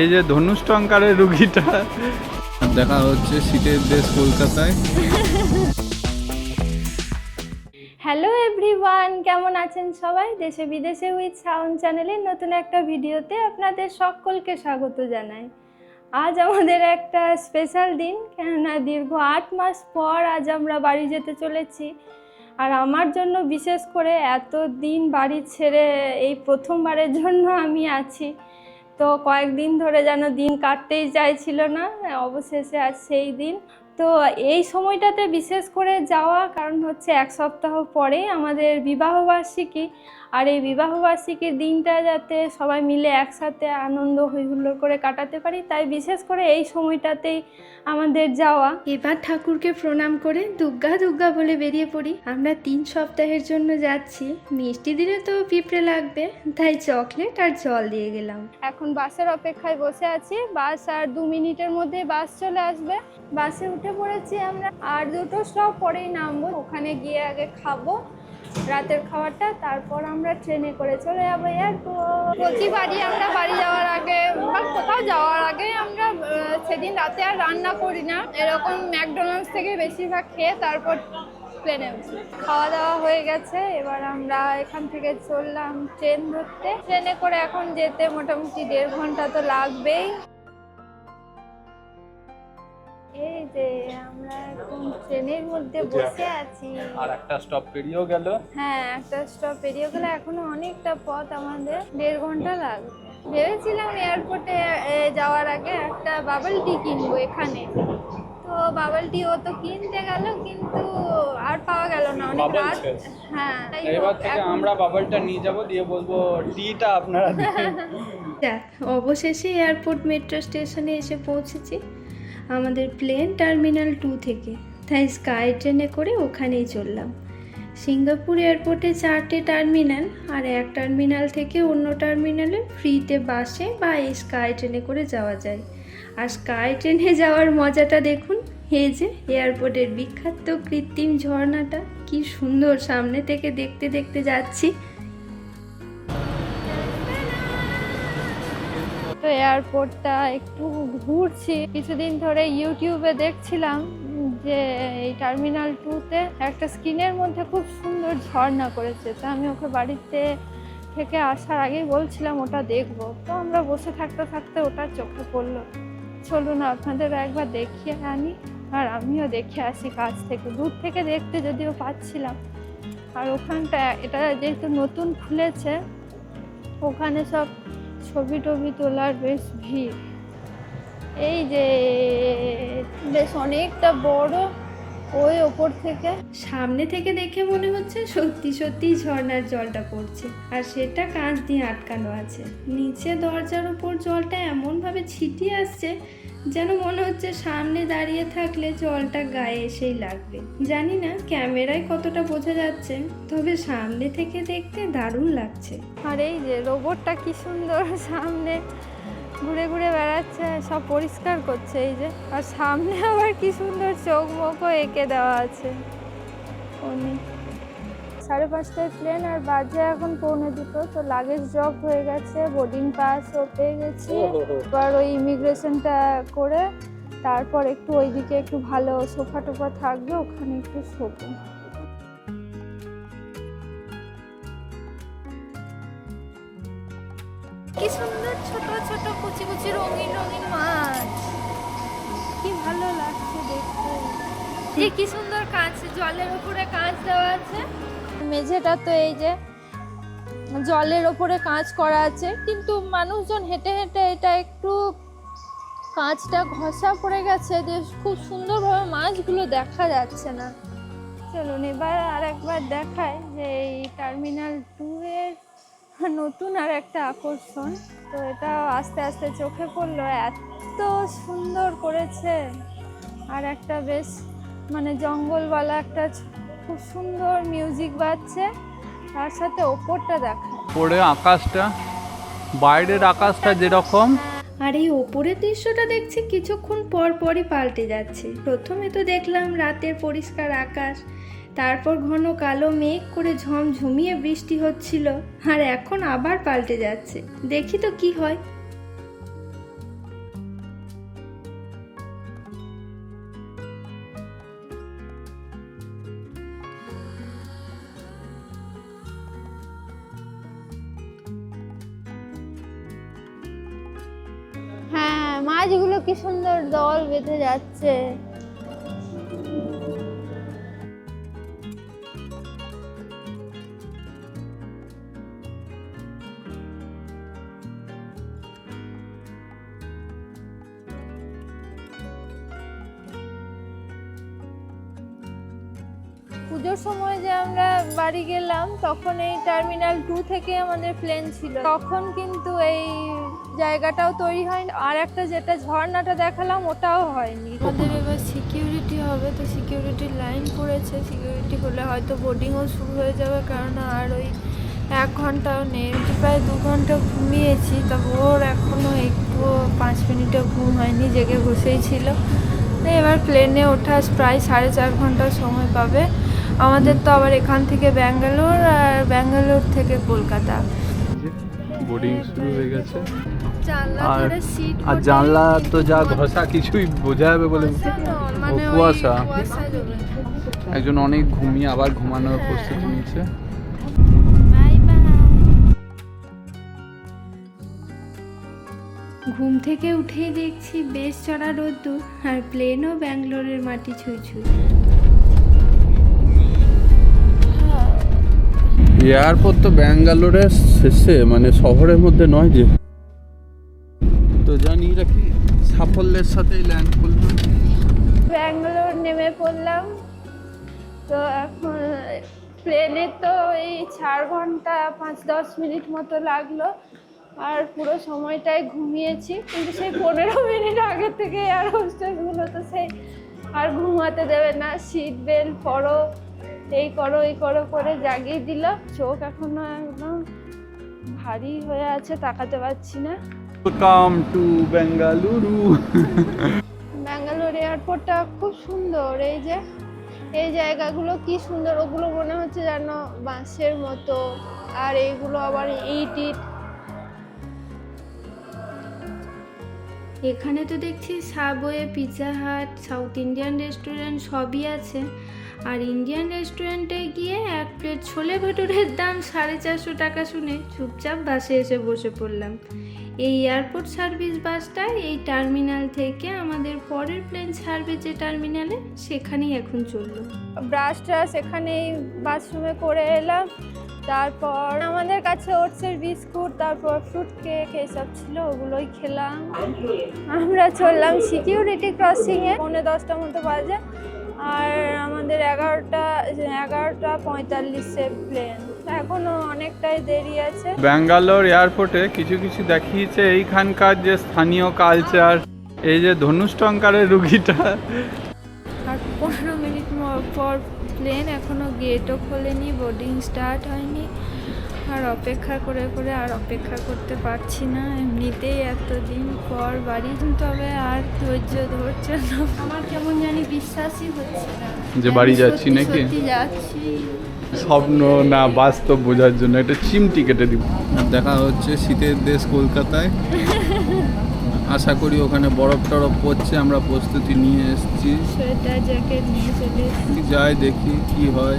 এই যে ধনুষ টঙ্কারের রুগীটা। দেখা হচ্ছে শীতের দেশ কলকাতায়। হ্যালো এভরিওয়ান কেমন আছেন সবাই? দেশে বিদেশে উইথ সাউন্ড চ্যানেলের নতুন একটা ভিডিওতে আপনাদের সকলকে স্বাগত জানাই। আজ আমাদের একটা স্পেশাল দিন কেননা দীর্ঘ আট মাস পর আজ আমরা বাড়ি যেতে চলেছি। আর আমার জন্য বিশেষ করে এত দিন বাড়ি ছেড়ে এই প্রথমবারের জন্য আমি আছি। তো কয়েকদিন ধরে যেন দিন কাটতেই চাইছিল না, অবশেষে আজ সেই দিন। তো এই সময়টাতে বিশেষ করে যাওয়া কারণ হচ্ছে এক সপ্তাহ পরে আমাদের বিবাহবার্ষিকী। আর এই বিবাহবার্ষিকীর দিনটা যাতে সবাই মিলে একসাথে আনন্দ হৈহুল্লোড় করে কাটাতে পারি তাই বিশেষ করে এই সময়টাতেই আমাদের যাওয়া। এবার ঠাকুরকে প্রণাম করে দুর্গা দুর্গা বলে বেরিয়ে পড়ি। আমরা তিন সপ্তাহের জন্য যাচ্ছি। মিষ্টি দিলে তো পিঁপড়ে লাগবে তাই চকলেট আর জল দিয়ে গেলাম। এখন বাসের অপেক্ষায় বসে আছি। বাস আর দু মিনিটের মধ্যে বাস চলে আসবে। বাসে উঠে পড়েছি আমরা। আর দুটো স্টপ পরেই নামবো। ওখানে গিয়ে আগে খাব। রাতের খাবারটা, তারপর আমরা ট্রেনে করে চলে যাব এয়ারপোর্ট প্রতিবারই আমরা বাড়ি যাওয়ার আগে বা কোথাও যাওয়ার আগে আমরা সেদিন রাতে আর রান্না করি না। এরকম ম্যাকডোনাল্ডস থেকে বেশিরভাগ খেয়ে তারপর প্লেনে উঠি। খাওয়া দাওয়া হয়ে গেছে, এবার আমরা এখান থেকে চললাম ট্রেন ধরতে। ট্রেনে করে এখন যেতে মোটামুটি দেড় ঘণ্টা তো লাগবেই। এই যে আমরা এখন ট্রেনের মধ্যে বসে আছি। আর একটা স্টপ পেরিয়েও গেল। হ্যাঁ একটা স্টপ পেরিয়ে গেলে। এখনও অনেকটা পথ আমাদের দেড় ঘণ্টা লাগবে। ভেবেছিলাম এয়ারপোর্টে যাওয়ার আগে একটা বাবল টি কিনবো এখানে। তো বাবল টি ও তো কিনতে গেল কিন্তু আর পাওয়া গেল না। অনেক রাত হ্যাঁ এবার থেকে আমরা বাবলটা নিয়ে যাব দিয়ে বলব টিটা আপনারা দিন। অবশেষে এয়ারপোর্ট মেট্রো স্টেশনে এসে পৌঁছেছি। আমাদের প্লেন টার্মিনাল টু থেকে। তাই স্কাই ট্রেনে করে ওখানেই চললাম। সিঙ্গাপুর এয়ারপোর্টে চারটে টার্মিনাল আর এক টার্মিনাল থেকে অন্য টার্মিনালে ফ্রিতে বাসে বা এই স্কাই ট্রেনে করে যাওয়া যায়। আর স্কাই ট্রেনে যাওয়ার মজাটা দেখুন, এই যে এয়ারপোর্টের বিখ্যাত কৃত্রিম ঝর্ণাটা, কি সুন্দর সামনে থেকে দেখতে দেখতে যাচ্ছি। তো এয়ারপোর্টটা একটু ঘুরছি। কিছুদিন ধরে ইউটিউবে দেখছিলাম যে এই টার্মিনাল টুতে একটা স্ক্রিনের মধ্যে খুব সুন্দর ঝর্ণা করেছে। তো আমি ওকে বাড়িতে থেকে আসার আগেই বলছিলাম, ওটা দেখব। তো আমরা বসে থাকতে থাকতে ওটা চোখে পড়ল। চলুন, আপনাদের একবার দেখিয়ে আনি, আর আমিও দেখে আসি কাছ থেকে। দূর থেকে দেখতে যদিও পাচ্ছিলাম। আর ওখানটা, এটা যেহেতু নতুন খুলেছে, ওখানে সব ছবি টবি তোলার বেশ ভিড়। এই যে, বেশ অনেকটা বড় ওই ওপর থেকে। সামনে থেকে দেখে মনে হচ্ছে সত্যি সত্যি ঝর্নার জলটা পড়ছে। আর সেটা কাঁচ দিয়ে আটকানো আছে। নিচে দরজার উপর জলটা এমনভাবে ছিটিয়ে আসছে যেন মনে হচ্ছে সামনে দাঁড়িয়ে থাকলে জলটা গায়ে এসেই লাগবে। জানি না ক্যামেরায় কতটা বোঝা যাচ্ছে তবে সামনে থেকে দেখতে দারুণ লাগছে। আর এই যে রোবটটা কি সুন্দর সামনে ঘুরে ঘুরে বেড়াচ্ছে সব পরিষ্কার করছে এই যে। আর সামনে আবার কি সুন্দর চোখ মুখও এঁকে দেওয়া আছে। উনি সাড়ে পাঁচটায় প্লেন আর বাজে এখন পৌনে দুটো। তো লাগেজ ড্রপ হয়ে গেছে বোর্ডিং পাসও পেয়ে গেছি। এবার ওই ইমিগ্রেশনটা করে তারপর একটু ওইদিকে একটু ভালো সোফা টোফা থাকবে ওখানে একটু শোবো। কি সুন্দর ছোট ছোট কুচি কুচি রঙিন রঙিন মাছ। কি ভালো লাগছে দেখতে। যে কি সুন্দর কাঁচ জলের উপরে কাঁচ দেওয়া আছে। মেঝেটা তো এই যে জলের ওপরে কাঁচ করা আছে, কিন্তু মানুষজন হেঁটে হেঁটে এটা একটু কাঁচটা ঘষা পড়ে গেছে, যে খুব সুন্দরভাবে মাছগুলো দেখা যাচ্ছে না। চলুন এবার আর একবার দেখায় যে এই টার্মিনাল টু এর নতুন আর একটা আকর্ষণ। তো এটা আস্তে আস্তে চোখে পড়ল, এত সুন্দর করেছে। আর একটা বেশ মানে জঙ্গলওয়ালা একটা খুব সুন্দর মিউজিক বাজছে তার সাথে ওপরটা দেখা। পরে আকাশটা বাইরের আকাশটা যেরকম। আর এই ওপরের দৃশ্যটা দেখছি কিছুক্ষণ পর পরই পাল্টে যাচ্ছে। প্রথমে তো দেখলাম রাতের পরিষ্কার আকাশ তারপর ঘন কালো মেঘ করে ঝমঝমিয়ে বৃষ্টি হচ্ছিল আর এখন আবার পাল্টে যাচ্ছে। দেখি তো কি হয়। মাছগুলো কি সুন্দর দল বেঁধে যাচ্ছে। পুজোর সময় যে আমরা বাড়ি গেলাম, তখন এই টার্মিনাল টু থেকে আমাদের প্লেন ছিল। তখন কিন্তু এই জায়গাটাও তৈরি হয়নি আর একটা যেটা ঝর্ণাটা দেখালাম ওটাও হয়নি। আমাদের এবার সিকিউরিটি হবে তো সিকিউরিটি লাইন পড়েছে। সিকিউরিটি হলে হয়তো বোর্ডিংও শুরু হয়ে যাবে কারণ আর ওই এক ঘন্টাও নেই। প্রায় দু ঘণ্টা ঘুমিয়েছি তা ওর এখনও একটু পাঁচ মিনিটও ঘুম হয়নি জেগে বসেই ছিল। এবার প্লেনে ওঠা প্রায় সাড়ে চার ঘণ্টা সময় পাবে। আমাদের তো আবার এখান থেকে ব্যাঙ্গালোর আর ব্যাঙ্গালোর থেকে কলকাতা। বোর্ডিং শুরু হয়ে গেছে। আর আর জানলা তো যা ঘষা কিছুই বোঝা যাবে বলে মানে কুয়াশা। একজন অনেক ঘুমিয়ে আবার ঘুমানোর প্রস্তুতি নিচ্ছে। Bye bye. ঘুম থেকে উঠেই দেখছি বেশ চড়া রোদ্দুর আর প্লেনও ব্যাঙ্গালোরের মাটি ছুঁই ছুঁই। এয়ারপোর্ট তো ব্যাঙ্গালোরের শেষে মানে শহরের মধ্যে নয় যে। সাফল্যের সাথেই ল্যান্ড ব্যাঙ্গালোর নেমে পড়লাম। তো এখন প্লেনে তো এই চার ঘণ্টা পাঁচ দশ মিনিট মতো লাগল। আর পুরো সময়টাই ঘুমিয়েছি। কিন্তু সেই পনেরো মিনিট আগে থেকে এয়ার হোস্টেসগুলো তো সেই আর ঘুমাতে দেবে না। সিট বেল্ট পরো, এই করো এই করো করে জাগিয়ে দিল। চোখ এখনও একদম ভারী হয়ে আছে, তাকাতে পারছি না। ওয়েলকাম টু বেঙ্গালুরু ব্যাঙ্গালোর এয়ারপোর্টটা খুব সুন্দর এই যে এই জায়গাগুলো কি সুন্দর ওগুলো মনে হচ্ছে যেন বাঁশের মতো আর এইগুলো আবার ইট ইট। এখানে তো দেখছি Subway Pizza Hut south Indian restaurant সবই আছে। আর ইন্ডিয়ান রেস্টুরেন্টে গিয়ে এক প্লেট ছোলে ভটুরের দাম সাড়ে চারশো টাকা শুনে চুপচাপ বাসে এসে বসে পড়লাম। এই এয়ারপোর্ট সার্ভিস বাসটা এই টার্মিনাল থেকে আমাদের পরের প্লেন ছাড়বে যে টার্মিনালে সেখানেই এখন চলল। ব্রাশটা সেখানেই বাথরুমে করে এলাম। তারপর আমাদের কাছে ওটসের বিস্কুট, তারপর ফ্রুট কেক এইসব ছিল, ওগুলোই খেলাম। আমরা চললাম সিকিউরিটি ক্রসিংয়ে পৌনে দশটা মতো বাজে। আর আমাদের এগারোটা এগারোটা পঁয়তাল্লিশে প্লেন এখনও অনেকটাই দেরি আছে। ব্যাঙ্গালোর এয়ারপোর্টে কিছু কিছু দেখিয়েছে এইখানকার যে স্থানীয় কালচার এই যে ধনুষ্টঙ্কারের রুগীটা। আর পনেরো মিনিট পর প্লেন এখনও গেটও খোলেনি বোর্ডিং স্টার্ট হয়নি। আর অপেক্ষা করে করে আর অপেক্ষা করতে পারছি না। এমনিতেই এতদিন পর বাড়ি তবে আর ধৈর্য ধরছে না। আমার কেমন জানি বিশ্বাসই হচ্ছে না। যে বাড়ি যাচ্ছি নাকি? যাচ্ছি। স্বপ্ন না বাস্তব বোঝার জন্য একটা চিমটি কেটে দিব। দেখা হচ্ছে শীতের দেশ কলকাতায়। আশা করি ওখানে বরফ টরফ পড়ছে আমরা প্রস্তুতি নিয়ে এসেছি। সোয়েটার জ্যাকেট নিয়ে চলে। যাই দেখি কি হয়।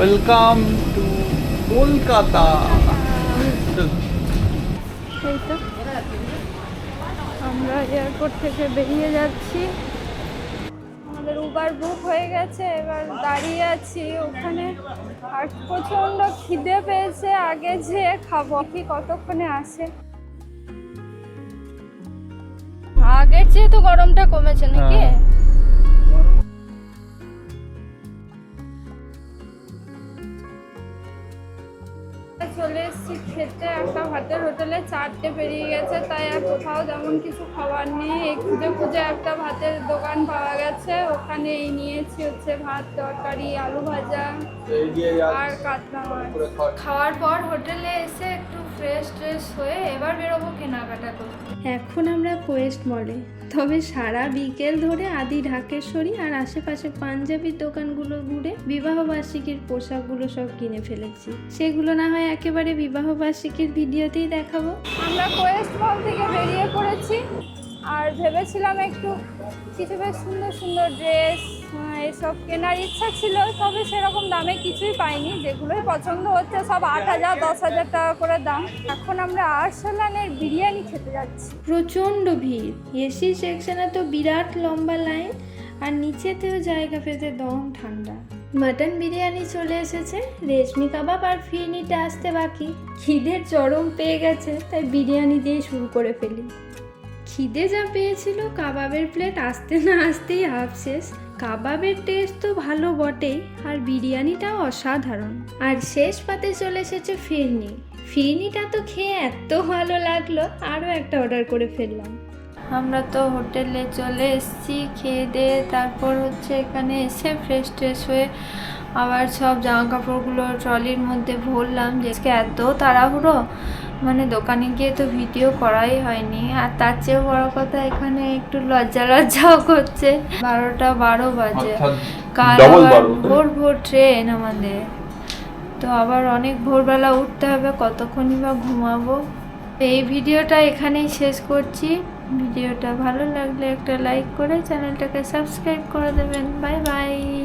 ওয়েলকাম টু কলকাতা এই তো আমরা এয়ারপোর্ট থেকে বেরিয়ে যাচ্ছি। আমাদের উবার বুক হয়ে গেছে এবার দাঁড়িয়ে আছি ওখানে। আর প্রচণ্ড খিদে পেয়েছে আগে যে খাব। কি কতক্ষণে আসে। আগের চেয়ে তো গরমটা কমেছে নাকি? চলে এসেছি খেতে। একটা ভাতের হোটেলে চারটে পেরিয়ে গেছে, তাই আর কোথাও যেমন কিছু খাবার নেই। এই খুঁজে খুঁজে একটা ভাতের দোকান পাওয়া গেছে ওখানে এই নিয়েছি হচ্ছে ভাত, তরকারি, আলু ভাজা আর কাতলা মাছ। খাওয়ার পর হোটেলে এসে একটু ফ্রেশ ট্রেশ হয়ে এবার বেরোবো কেনাকাটা করতে। এখন আমরা কোয়েস্ট মলে। তবে সারা বিকেল ধরে আদি ঢাকেশ্বরী আর আশেপাশে পাঞ্জাবির দোকানগুলো ঘুরে বিবাহবার্ষিকীর পোশাকগুলো সব কিনে ফেলেছি। সেগুলো না হয় একেবারে বিবাহবার্ষিকীর ভিডিওতেই দেখাবো। আমরা কোয়েস্ট মল থেকে বেরিয়ে পড়েছি আর ভেবেছিলাম একটু কিছু বেশ সুন্দর সুন্দর ড্রেস এসব কেনার ইচ্ছা ছিল, তবে সেরকম দামে কিছুই পাইনি। যেগুলোই পছন্দ হচ্ছে, সব আট হাজার, দশ হাজার টাকা করে দাম। এখন আমরা আরসালানের বিরিয়ানি খেতে যাচ্ছি। প্রচণ্ড ভিড়। এসি সেকশনে তো বিরাট লম্বা লাইন, আর নিচেতেও জায়গা পেতে দম ঠান্ডা। মাটন বিরিয়ানি চলে এসেছে, রেশমি কাবাব আর ফিরনিটা আসতে বাকি। খিদের চরম পেয়ে গেছে, তাই বিরিয়ানি দিয়ে শুরু করে ফেলি। খিদে যা পেয়েছিল, কাবাবের প্লেট আসতে না আসতেই হাফ শেষ। কাবাবের টেস্ট তো ভালো বটেই, আর বিরিয়ানিটাও অসাধারণ। আর শেষ পাতে চলে এসেছে ফিরনি। ফিরনিটা তো খেয়ে এত ভালো লাগল, আরও একটা অর্ডার করে ফেললাম। আমরা তো হোটেলে চলে এসেছি, খেয়ে দিয়ে তারপর হচ্ছে এখানে এসে ফ্রেশ ট্রেশ হয়ে আবার সব জামা কাপড়গুলো ট্রলির মধ্যে ভরলাম, যে এত তাড়াহুড়ো। মানে দোকানে গিয়ে তো ভিডিও করাই হয়নি। আর তার চেয়ে বড় কথা এখানে একটু লজ্জা লজ্জাও করছে। বারোটা বারো বাজে। কাল আবার ভোর ভোর ট্রেন আমাদের। তো আবার অনেক ভোরবেলা উঠতে হবে কতক্ষণই বা ঘুমাবো। এই ভিডিওটা এখানেই শেষ করছি। ভিডিওটা ভালো লাগলে একটা লাইক করে চ্যানেলটাকে সাবস্ক্রাইব করে দেবেন। Bye bye